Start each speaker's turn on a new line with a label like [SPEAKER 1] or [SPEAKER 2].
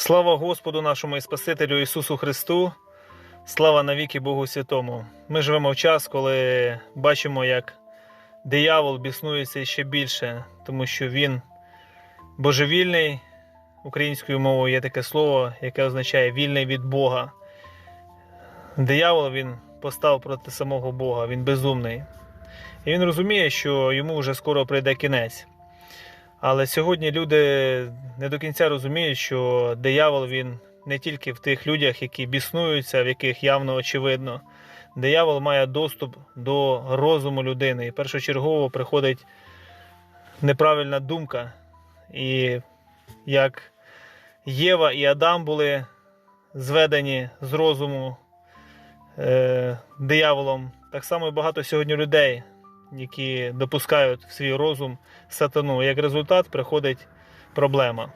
[SPEAKER 1] Слава Господу нашому і Спасителю Ісусу Христу, слава навіки Богу Святому. Ми живемо в час, коли бачимо, як диявол біснується ще більше, тому що він божевільний. Українською мовою є таке слово, яке означає вільний від Бога. Диявол він постав проти самого Бога, він безумний. І він розуміє, що йому вже скоро прийде кінець. Але сьогодні люди не до кінця розуміють, що диявол він не тільки в тих людях, які біснуються, в яких явно очевидно. Диявол має доступ до розуму людини. І першочергово приходить неправильна думка. І як Єва і Адам були зведені з розуму е, дияволом, так само і багато сьогодні людей, які допускають в свій розум сатану. Як результат приходить проблема.